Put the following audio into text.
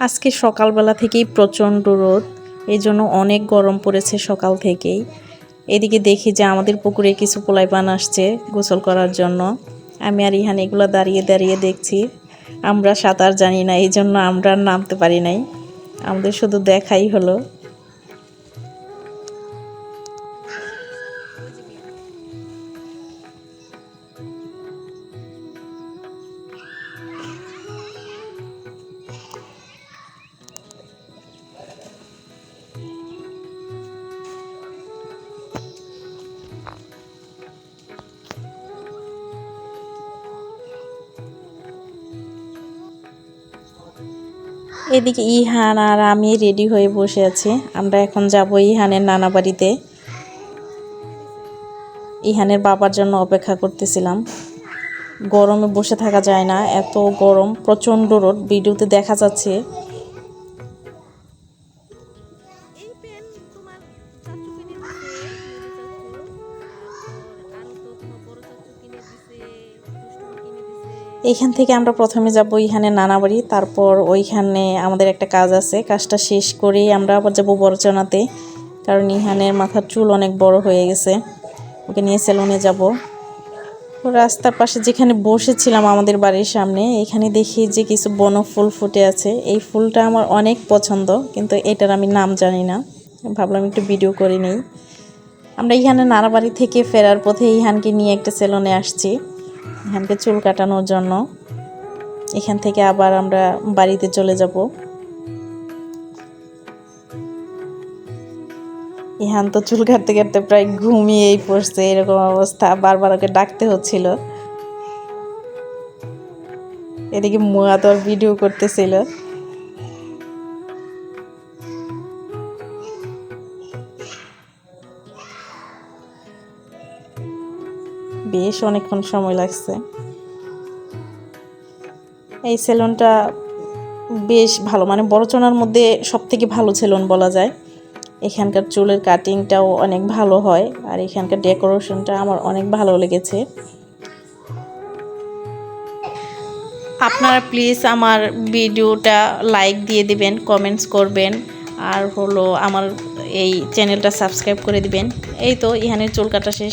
আজকে সকালবেলা থেকেই প্রচণ্ড রোদ এই জন্য অনেক গরম পড়েছে সকাল থেকেই। এদিকে দেখি যে আমাদের পুকুরে কিছু পোলাই পান আসছে গোসল করার জন্য। আমি আর ইহান এগুলো দাঁড়িয়ে দাঁড়িয়ে দেখছি। আমরা সাঁতার জানি না এই জন্য আমরা নামতে পারি নাই। আমাদের শুধু দেখাই হলো। এদিকে ইহান আর আমি রেডি হয়ে বসে আছি। আমরা এখন যাব ইহানের নানা বাড়িতে। ইহানের বাবার জন্য অপেক্ষা করতেছিলাম। গরমে বসে থাকা যায় না, এত গরম, প্রচণ্ড রোদ, ভিডিওতে দেখা যাচ্ছে। দিছে এইখান থেকে আমরা প্রথমে যাব ইহানের নানাবাড়ি তারপর ওইখানে আমাদের একটা কাজ আছে। কাজটা শেষ করেই আমরা আবার যাব বড়চনাতে কারণ ইহানের মাথার চুল অনেক বড় হয়ে গেছে। ওকে নিয়ে সেলুনে যাব। রাস্তার পাশে যেখানে বসেছিলাম আমাদের বাড়ির সামনে, এখানে দেখি যে কিছু বন ফুল ফুটে আছে। এই ফুলটা আমার অনেক পছন্দ, কিন্তু এটার আমি নাম জানি না। ভাবলাম একটু ভিডিও করে নেই। আমরা ইহানে নানা বাড়ি থেকে ফেরার পথে ইহানকে নিয়ে একটা সেলুনে আসছি। ইহানকে চুল কাটানোর জন্য। এখান থেকে আবার আমরা বাড়িতে চলে যাব। ইহান তো চুল কাটতে কাটতে প্রায় ঘুমিয়েই পড়ছে, এরকম অবস্থা। বারবার ওকে ডাকতে হচ্ছিল। এদিকে মুয়া তো ভিডিও করতেছিল। বেশ অনেকক্ষণ সময় লাগছে। এই সেলুনটা বেশ ভালো মানে বড়চনার মধ্যে সব থেকে ভালো সেলুন বলা যায়। এখানকার চুলের কাটিংটাও অনেক ভালো হয়, আর এখানকার ডেকোরেশনটা আমার অনেক ভালো লেগেছে। আপনারা প্লিজ আমার ভিডিওটা লাইক দিয়ে দিবেন, কমেন্টস করবেন, আর হলো আমার এই চ্যানেলটা সাবস্ক্রাইব করে দিবেন। এই তো ইহানের চুল কাটা শেষ।